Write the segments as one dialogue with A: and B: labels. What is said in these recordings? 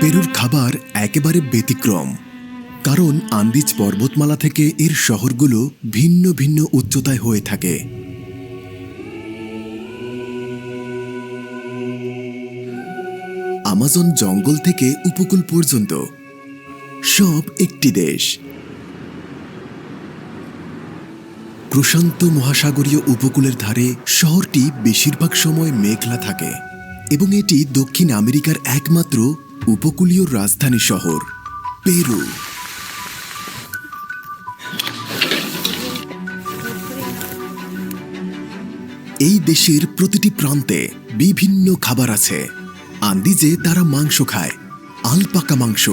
A: পেরুর খাবার একেবারে ব্যতিক্রম। কারণ আন্দিজ পর্বতমালা থেকে এর শহরগুলো ভিন্ন ভিন্ন উচ্চতায় হয়ে থাকে। আমাজন জঙ্গল থেকে উপকূল পর্যন্ত। সব একটি দেশ। প্রশান্ত মহাসাগরীয় উপকূলের ধারে শহরটি বেশিরভাগ সময় মেঘলা থাকে এবং এটি দক্ষিণ আমেরিকার একমাত্র উপকূলীয় রাজধানী শহর পেরু। এই দেশের প্রতিটি প্রান্তে বিভিন্ন খাবার আছে। আন্দিজে তারা মাংস খায় আলপাকা মাংস।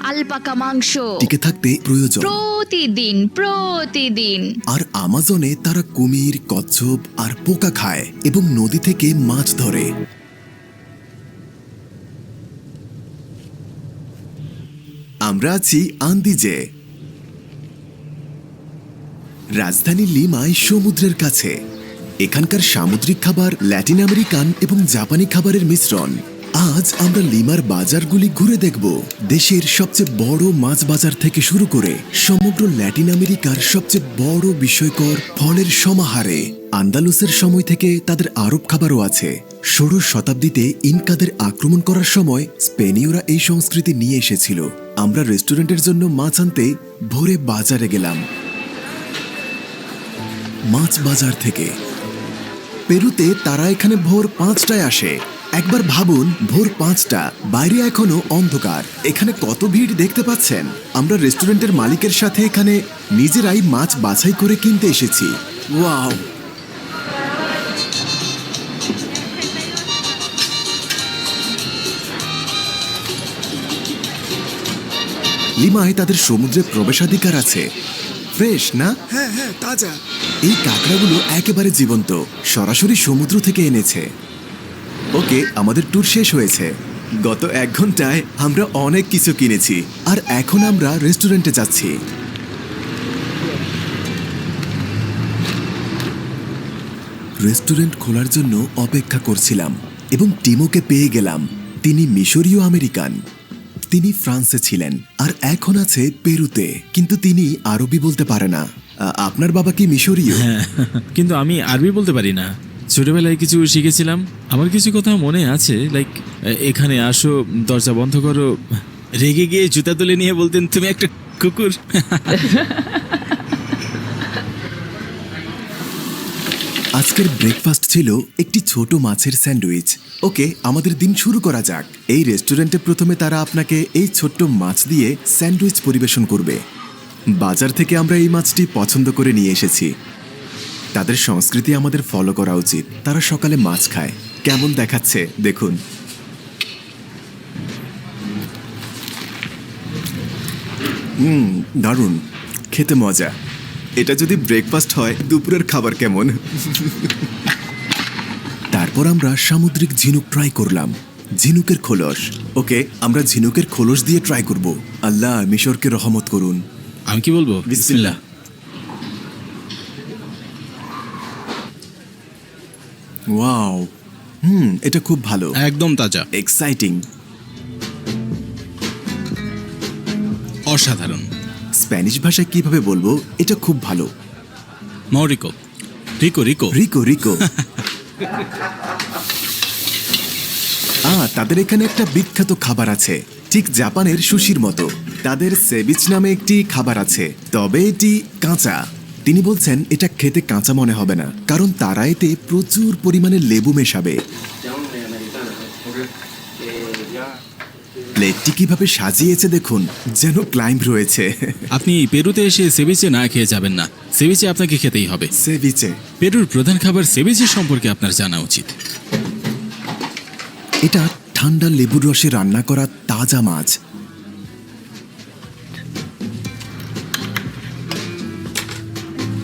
B: আলপাকা মাংস।
A: টিকে থাকতে প্রয়োজন।
B: প্রতিদিন প্রতিদিন।
A: আর আমাজনে তারা কুমির কচ্ছপ আর পোকা খায় এবং নদী থেকে মাছ ধরে। আমরা আছি আন্দিজে। রাজধানী লিমায় সমুদ্রের কাছে। এখানকার সামুদ্রিক খাবার ল্যাটিন আমেরিকান এবং জাপানি খাবারের মিশ্রণ। আজ আমরা লিমার বাজারগুলি ঘুরে দেখব। দেশের সবচেয়ে বড় মাছ বাজার থেকে শুরু করে সমগ্র ল্যাটিন আমেরিকার সবচেয়ে বড় বিষয়কর ফলের সমাহারে। আন্দালুসের সময় থেকে তাদের আরব খাবারও আছে। ষোড়শ শতাব্দীতে ইনকাদের আক্রমণ করার সময় স্পেনীয়রা এই সংস্কৃতি নিয়ে এসেছিল। আমরা রেস্টুরেন্টের জন্য মাছ আনতে ভোরে বাজারে গেলাম। মাছ বাজার থেকে। পেরুতে তারা এখানে ভোর পাঁচটায় আসে। একবার ভাবুন, ভোর পাঁচটা, বাইরে এখনও অন্ধকার। এখানে কত ভিড় দেখতে পাচ্ছেন? আমরা রেস্টুরেন্টের মালিকের সাথে এখানে নিজেরাই মাছ বাছাই করে কিনতে এসেছি। ওয়াও! লিমায় তাদের সমুদ্রে প্রবেশাধিকার আছে। ফ্রেশ না?
C: হ্যাঁ হ্যাঁ তাজা।
A: এই কাঁকড়াগুলো একেবারে জীবন্ত সরাসরি সমুদ্র থেকে এনেছে। ওকে আমাদের ট্যুর শেষ হয়েছে। গত এক ঘন্টায় আমরা অনেক কিছু কিনেছি আর এখন আমরা রেস্টুরেন্টে যাচ্ছি। রেস্টুরেন্ট খোলার জন্য অপেক্ষা করছিলাম এবং টিমোকে পেয়ে গেলাম। তিনি মিশরীয় আমেরিকান। তিনি ফ্রান্সে ছিলেন আর এখন আছে পেরুতে। কিন্তু তিনি আরবি বলতে পারে না। আপনার বাবা কি মিশরীয়?
D: হ্যাঁ কিন্তু আমি আরবি বলতে পারি না। ছোটবেলায় কিছু শিখেছিলাম। আমার কিছু কথা মনে আছে লাইক এখানে আসো, দরজা বন্ধ করো। রেগে গিয়ে জুতা তুলে নিয়ে বলতেন, তুমি একটা কুকুর।
A: আজকের ব্রেকফাস্ট ছিল একটি ছোট মাছের স্যান্ডউইচ। ওকে, আমাদের দিন শুরু করা যাক। এই রেস্টুরেন্টে প্রথমে তারা আপনাকে এই ছোট্ট মাছ দিয়ে স্যান্ডউইচ পরিবেশন করবে। বাজার থেকে আমরা এই মাছটি পছন্দ করে নিয়ে এসেছি। তাদের সংস্কৃতি আমাদের ফলো করা উচিত। তারা সকালে মাছ খায়। কেমন দেখাচ্ছে? দেখুন। হুম, দারুণ। খেতে মজা। এটা যদি ব্রেকফাস্ট হয় দুপুরের খাবার কেমন? তারপর আমরা সামুদ্রিক ঝিনুক ট্রাই করলাম। ঝিনুকের খোলস। ওকে আমরা ঝিনুকের খোলস দিয়ে ট্রাই করব। আল্লাহ মিশরকে রহমত করুন।
D: আমি কি বলব?
A: বিসমিল্লাহ। ওয়াও হুম এটা খুব ভালো।
D: একদম তাজা।
A: এক্সাইটিং
D: অসাধারণ।
A: স্প্যানিশ ভাষায় কীভাবে বলব এটা খুব ভালো।
D: মরিকো রিকো। রিকো
A: রিকো। রিকো আ তাদের এখানে একটা বিখ্যাত খাবার আছে ঠিক জাপানের সুশির মতো। তাদের সেবিচ নামে একটি খাবার আছে তবে এটি কাঁচা। তিনি বলছেন এটা খেতে কাঁচা মনে হবে না কারণ তারা এতে প্রচুর পরিমাণে লেবু মেশাবে। প্লেটটি কীভাবে সাজিয়েছে দেখুন যেন ক্লাইম্ব রয়েছে।
D: আপনি পেরুতে এসে সেবিচে না খেয়ে যাবেন না। সেবিচে আপনাকে খেতেই হবে।
A: সেবিচে।
D: পেরুর প্রধান খাবার সেবিচে সম্পর্কে আপনার জানা উচিত।
A: এটা ঠান্ডা লেবুর রসে রান্না করা তাজা মাছ।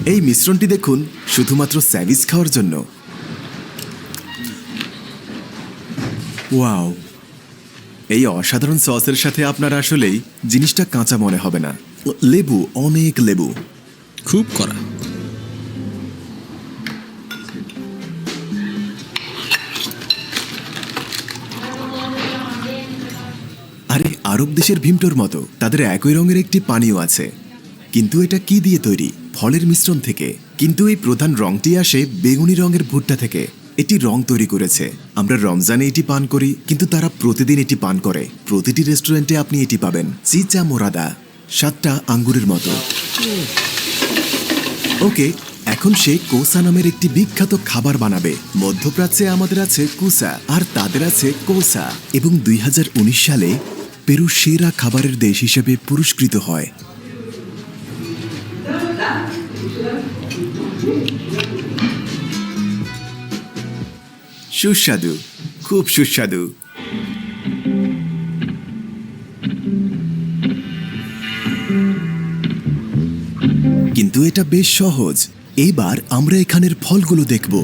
A: এই মিশ্রণটি দেখুন শুধুমাত্র স্যাভিজ খাওয়ার জন্য। ওয়াও! এই অসাধারণ সসের সাথে আপনার আসলেই জিনিসটা কাঁচা মনে হবে না। লেবু অনেক লেবু।
D: খুব করা
A: আরব দেশের ভীমটোর মতো তাদের একই রঙের একটি পানীয় আছে। কিন্তু এটা কি দিয়ে তৈরি? ফলের মিশ্রণ থেকে। কিন্তু এই প্রধান রংটি আসে বেগুনি রঙের ভুট্টা থেকে। এটি রং তৈরি করেছে। আমরা রমজানে এটি পান করি, কিন্তু তারা প্রতিদিন এটি পান করে। প্রতিটি রেস্টুরেন্টে আপনি এটি পাবেন। চিচা মোরাদা, সাতটা আঙ্গুরের মতো। ওকে, এখন সে কোসা নামের একটি বিখ্যাত খাবার বানাবে। মধ্যপ্রাচ্যে আমাদের আছে কুসা, আর তাদের আছে কোসা। এবং দুই হাজার উনিশ সালে পেরু সেরা খাবারের দেশ হিসেবে পুরস্কৃত হয়। সুস্বাদু খুব সুস্বাদু। কিন্তু এটা বেশ সহজ। এবার আমরা এখানের ফলগুলো দেখব।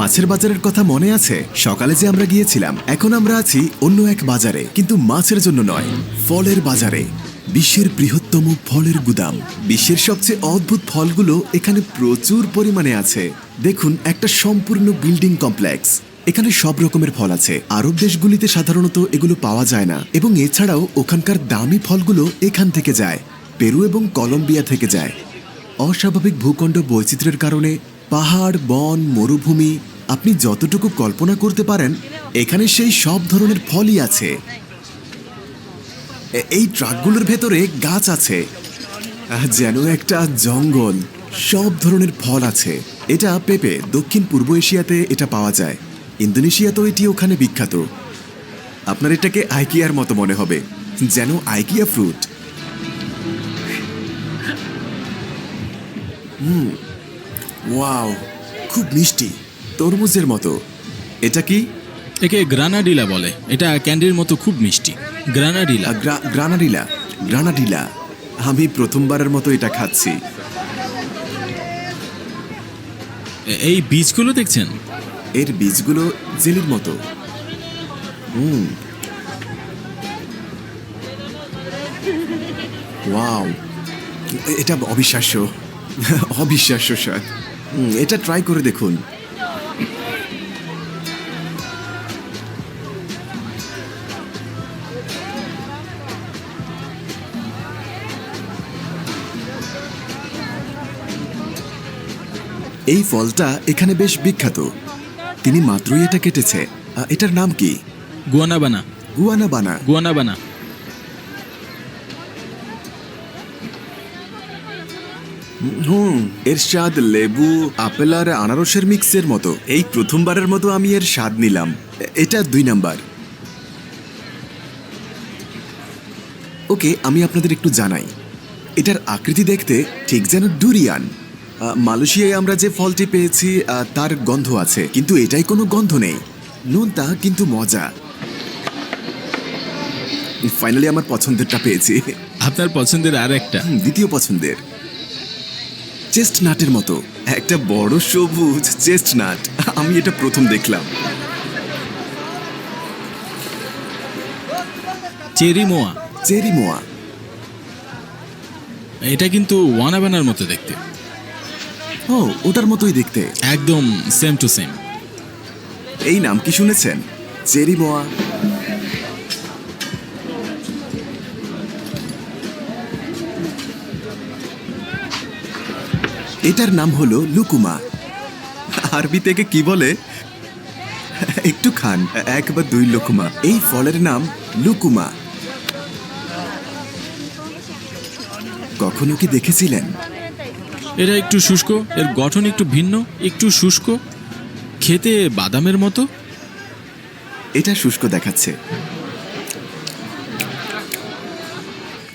A: মাছের বাজারের কথা মনে আছে? সকালে যে আমরা গিয়েছিলাম, এখন আমরা আছি অন্য এক বাজারে, কিন্তু মাছের জন্য নয়, ফলের বাজারে। বিশ্বের বৃহত্তম ফলের গুদাম। বিশ্বের সবচেয়ে অদ্ভুত ফলগুলো এখানে প্রচুর পরিমাণে আছে। দেখুন, একটা সম্পূর্ণ বিল্ডিং কমপ্লেক্স। এখানে সব রকমের ফল আছে। আরব দেশগুলিতে সাধারণত এগুলো পাওয়া যায় না। এবং এছাড়াও ওখানকার দামি ফলগুলো এখান থেকে যায়। পেরু এবং কলম্বিয়া থেকে যায়। অস্বাভাবিক ভূখণ্ড বৈচিত্র্যের কারণে পাহাড়, বন, মরুভূমি আপনি যতটুকু কল্পনা করতে পারেন, এখানে সেই সব ধরনের ফলই আছে। এই ট্রাকগুলোর ভেতরে গাছ আছে। যেন একটা জঙ্গল। সব ধরনের ফল আছে। এটা পেঁপে, দক্ষিণ পূর্ব এশিয়াতে এটা পাওয়া যায়। ইন্দোনেশিয়াতেও এটি ওখানে বিখ্যাত। আপনার এটাকে আইকিয়ার মতো মনে হবে। যেন আইকিয়া ফ্রুট। হুম, ওয়াও, খুব মিষ্টি। তরমুজের মতো। এটা কি?
D: একে গ্রানাডিলা বলে। এটা ক্যান্ডির মতো খুব মিষ্টি। গ্রানাডিলা।
A: গ্রা- গ্রানাডিলা। গ্রানাডিলা। আমি প্রথমবারের মতো এটা খাচ্ছি।
D: এই বীজগুলো দেখছেন?
A: এর বীজগুলো জেলির মতো। হুম। ওয়াও। এটা অবিশ্বাস্য। অবিশ্বাস্য স্বাদ। হুম, এটা ট্রাই করে দেখুন। এই ফলটা এখানে বেশ বিখ্যাত। তিনি মাত্রই এটা কেটেছে। এটার নাম কি?
D: গুয়ানাবানা।
A: গুয়ানা বানা
D: গুয়ানাবানা।
A: হুম এর স্বাদ লেবু আপেল আর আনারসের মিক্সের মতো। এই প্রথমবারের মতো আমি এর স্বাদ নিলাম। এ- এটা দুই নাম্বার। ওকে আমি আপনাদের একটু জানাই। এটার আকৃতি দেখতে ঠিক যেন ডুরিয়ান। মালয়েশিয়ায় আমরা যে ফলটি পেয়েছি তার গন্ধ আছে কিন্তু এটাই কোনো গন্ধ নেই। নোনতা কিন্তু মজা। ফাইনালি আমার পছন্দেরটা পেয়েছি।
D: আপনার পছন্দের আর একটা?
A: দ্বিতীয় পছন্দের। চেস্ট নাটের মতো। একটা বড় সবুজ চেস্ট নাট আমি এটা প্রথম দেখলাম।
D: চেরি মোয়া।
A: চেরি মোয়া।
D: এটা কিন্তু ওয়ানাবানার মতো দেখতে।
A: ও ওটার মতোই দেখতে।
D: একদম সেম টু সেম
A: এই নাম কি শুনেছেন? চেরি মোয়া। এটার নাম হলো লুকুমা। আরবি থেকে কি বলে? একটু খান এক বা দুই লুকুমা। এই ফলের নাম লুকুমা। কখনো কি দেখেছিলেন?
D: এটা একটু শুষ্ক এর গঠন একটু ভিন্ন একটু শুষ্ক। খেতে বাদামের মতো।
A: এটা শুষ্ক দেখাচ্ছে।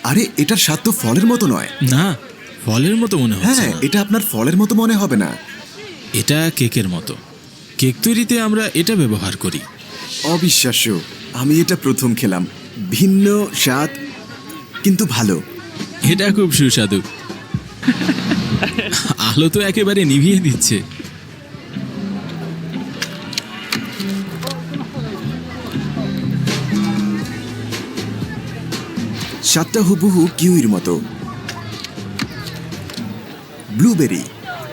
A: আরে এটার স্বাদ তো ফলের মতো নয়।
D: না ফলের মতো মনে হচ্ছে
A: হ্যাঁ এটা আপনার ফলের মতো মনে হবে না।
D: এটা কেকের মতো। কেক তৈরিতে আমরা এটা ব্যবহার করি।
A: অবিশ্বাস্য আমি এটা প্রথম খেলাম। ভিন্ন স্বাদ কিন্তু ভালো।
D: এটা খুব সুস্বাদু। আলো তো একেবারে নিভিয়ে দিচ্ছে।
A: স্বাদটা হুবহু কিউইর মতো। ব্লুবেরি,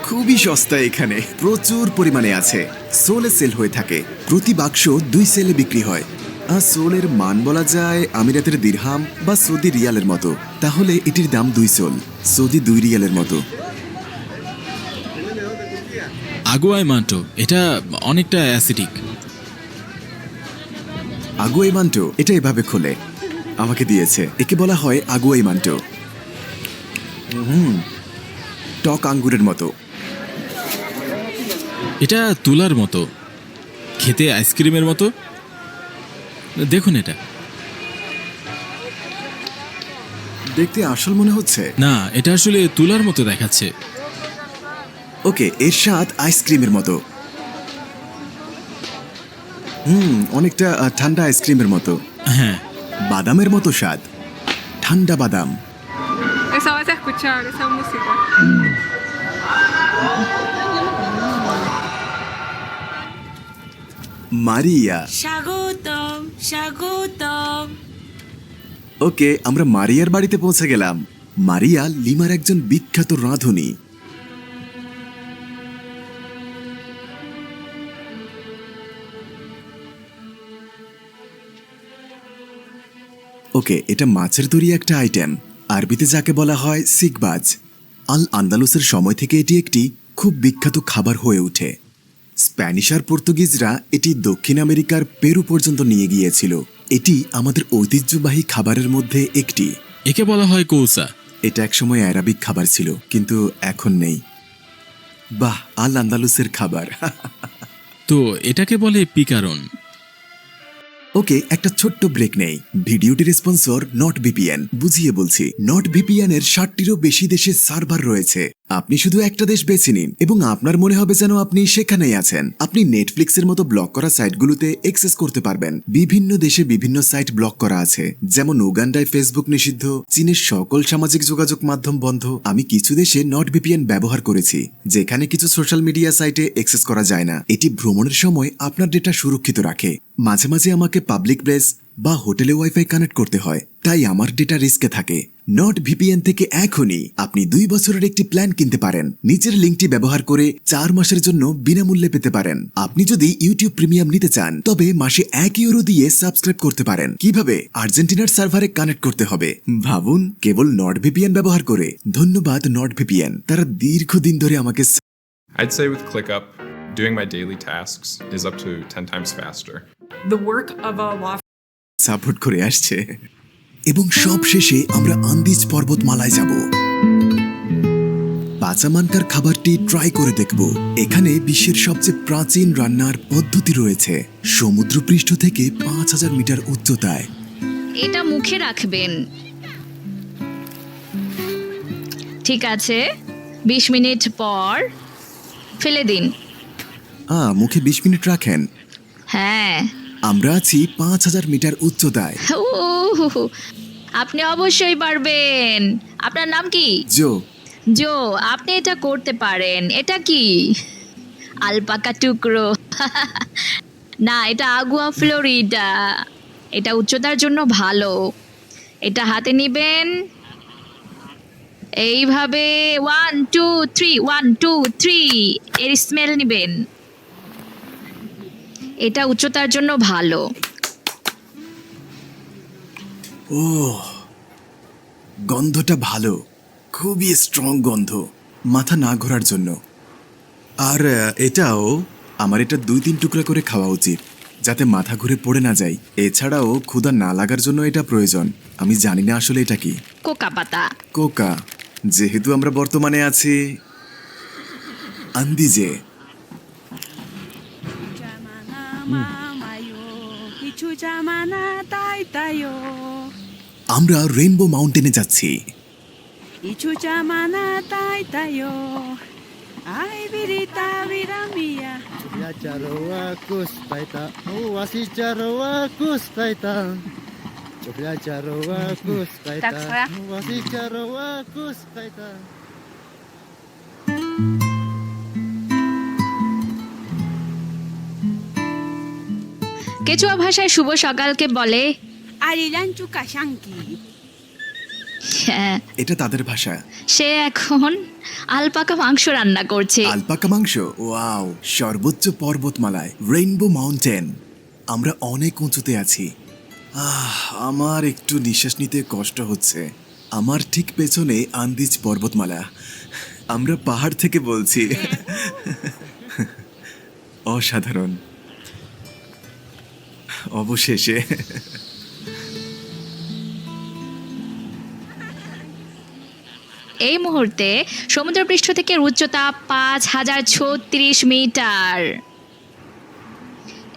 A: খুবই সস্তা এখানে, প্রচুর পরিমাণে আছে। সোলে সেল হয়ে থাকে, প্রতি বাক্স দুই সেলে বিক্রি হয়। আর সোলের মান বলা যায় আমিরাতের দিরহাম বা সৌদি রিয়ালের মতো। তাহলে এটির দাম দুই সোল, সৌদি দুই রিয়ালের মতো।
D: আগুয়াই মান্টো এটা অনেকটা অ্যাসিডিক।
A: আগুয়াই মান্টো এটা এভাবে খোলে। আমাকে দিয়েছে। একে বলা হয় আগুয়াই মান্টো। হুম টক আঙ্গুরের মতো।
D: এটা তুলার মতো। খেতে আইসক্রিমের মতো। দেখুন এটা।
A: দেখতে আসল মনে হচ্ছে।
D: না এটা আসলে তুলার মতো দেখাচ্ছে।
A: ওকে এর স্বাদ আইসক্রিমের মতো। হুম অনেকটা ঠান্ডা আইসক্রিমের মতো।
D: হ্যাঁ।
A: বাদামের মতো স্বাদ। ঠান্ডা বাদাম।
C: Esa vas a escuchar, esa música.
A: মারিয়া।
E: স্বাগতম স্বাগতম।
A: ওকে আমরা মারিয়ার বাড়িতে পৌঁছে গেলাম। মারিয়া লিমার একজন বিখ্যাত রাঁধুনি। ওকে এটা মাছের তৈরি একটা আইটেম আরবিতে যাকে বলা হয় সিকবাজ। আল আন্দালুসের সময় থেকে এটি একটি খুব বিখ্যাত খাবার হয়ে ওঠে। স্প্যানিশ আর পর্তুগিজরা এটি দক্ষিণ আমেরিকার পেরু পর্যন্ত নিয়ে গিয়েছিল। এটি আমাদের ঐতিহ্যবাহী খাবারের মধ্যে একটি।
D: একে বলা হয় কৌসা।
A: এটা একসময় অ্যারাবিক খাবার ছিল কিন্তু এখন নেই। বাহ আল আন্দালুসের খাবার।
D: তো এটাকে বলে পিকারন।
A: ওকে একটা ছোট্ট ব্রেক নেই। ভিডিওটির স্পন্সর নট ভিপিএন বুঝিয়ে বলছি নট ভিপিএন এর ষাটটিরও বেশি দেশে সার্ভার রয়েছে। আপনি শুধু একটা দেশ বেছে নিন এবং আপনার মনে হবে যেন আপনি সেখানেই আছেন। আপনি নেটফ্লিক্সের মতো ব্লক করা সাইটগুলোতে এক্সেস করতে পারবেন। বিভিন্ন দেশে বিভিন্ন সাইট ব্লক করা আছে। যেমন উগান্ডায় ফেসবুক নিষিদ্ধ, চীনের সকল সামাজিক যোগাযোগ মাধ্যম বন্ধ। আমি কিছু দেশে নট ভিপিএন ব্যবহার করেছি, যেখানে কিছু সোশ্যাল মিডিয়া সাইটে এক্সেস করা যায় না। এটি ভ্রমণের সময় আপনার ডেটা সুরক্ষিত রাখে। মাঝে মাঝে আমাকে পাবলিক প্লেস বা হোটেলে ওয়াইফাই কানেক্ট করতে হয়। তাই আমার ডেটা রিস্কে থাকে। নট ভিপিএন থেকে এখনই আপনি দুই বছরের একটি প্ল্যান কিনতে পারেন। নিচের লিঙ্কটি ব্যবহার করে চার মাসের জন্য বিনামূল্যে পেতে পারেন। আপনি যদি ইউটিউব প্রিমিয়াম নিতে চান তবে মাসে এক ইউরো দিয়ে সাবস্ক্রাইব করতে পারেন। কীভাবে? আর্জেন্টিনার সার্ভারে কানেক্ট করতে হবে। ভাবুন কেবল নট ভিপিএন ব্যবহার করে। ধন্যবাদ নট ভিপিএন তারা দীর্ঘদিন ধরে আমাকে
F: I'd say with ClickUp, doing my daily tasks is up to 10 times faster.
C: The work of a law
A: support করে আসছে। এবং সব শেষে আমরা আন্দিজ পর্বতমালায় যাব। পাচামানকার খাবারটি ট্রাই করে দেখব। এখানে বিশ্বের সবচেয়ে প্রাচীন রান্নার পদ্ধতি রয়েছে। সমুদ্রপৃষ্ঠ থেকে পাঁচ হাজার মিটার উচ্চতায়।
B: এটা মুখে রাখবেন। ঠিক আছে। বিশ মিনিট পর ফেলে দিন।
A: আ মুখে বিশ মিনিট রাখেন।
B: হ্যাঁ।
A: আমরা আছি পাঁচ হাজার মিটার উচ্চতায়।
B: আপনি অবশ্যই পারবেন। আপনার নাম কি?
A: জো।
B: জো আপনি এটা করতে পারেন। এটা কি? আলপাকা টুকরো। না এটা আগুয়া ফ্লোরিডা। এটা উচ্চতার জন্য ভালো। এটা হাতে নিবেন। এইভাবে one two three one two three এর স্মেল নিবেন। এটা উচ্চতার জন্য ভালো।
A: ও গন্ধটা ভালো। খুবই স্ট্রং গন্ধ মাথা না ঘোরার জন্য। আর এটাও আমার এটা দুই তিন টুকরা করে খাওয়া উচিত যাতে মাথা ঘুরে পড়ে না যায়। এছাড়াও ক্ষুধা না লাগার জন্য এটা প্রয়োজন। আমি জানি না আসলে এটা কি।
B: কোকা পাতা।
A: কোকা যেহেতু আমরা বর্তমানে আছি আন্দিজে। আমরা রেইনবো মাউন্টেনে যাচ্ছি।
E: জামানা
B: কেচুয়া ভাষায় শুভ সকালকে বলে। হ্যাঁ।
A: এটা তাদের ভাষা।
B: সে এখন আলপাকা মাংস রান্না করছে।
A: আলপাকা মাংস? ওয়াও সর্বোচ্চ পর্বতমালায় রেইনবো মাউন্টেন। আমরা অনেক উঁচুতে আছি। আহ আমার একটু নিঃশ্বাস নিতে কষ্ট হচ্ছে। আমার ঠিক পেছনে আন্দিজ পর্বতমালা। আমরা পাহাড় থেকে বলছি। অসাধারণ। অবশেষে।
B: এই মুহূর্তে সমুদ্রপৃষ্ঠ থেকে উচ্চতা পাঁচ হাজার ছত্রিশ মিটার।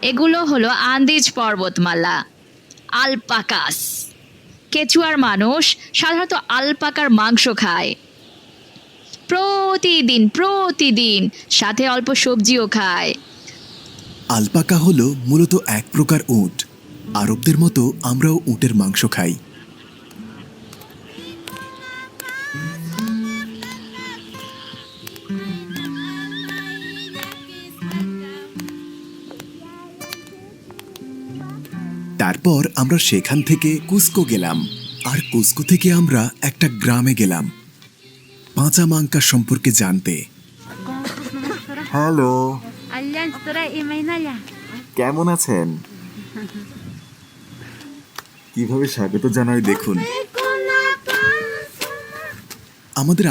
B: এগুলো হলো আন্দিজ পর্বতমালা, আলপাকাস। কেচুয়ার মানুষ সাধারণত আলপাকার মাংস খায়। প্রতিদিন প্রতিদিন সাথে অল্প সবজিও খায়।
A: আলপাকা হল মূলত এক প্রকার উট। আরবদের মতো আমরাও উটের মাংস খাই। তারপর আমরা সেখান থেকে কুস্কো গেলাম। আর কুস্কো থেকে আমরা একটা গ্রামে গেলাম। পাঁচা পাঁচামাঙ্কা সম্পর্কে জানতে। হ্যালো. কেমন আছেন? কীভাবে স্বাগত জানাই দেখুন। আমাদের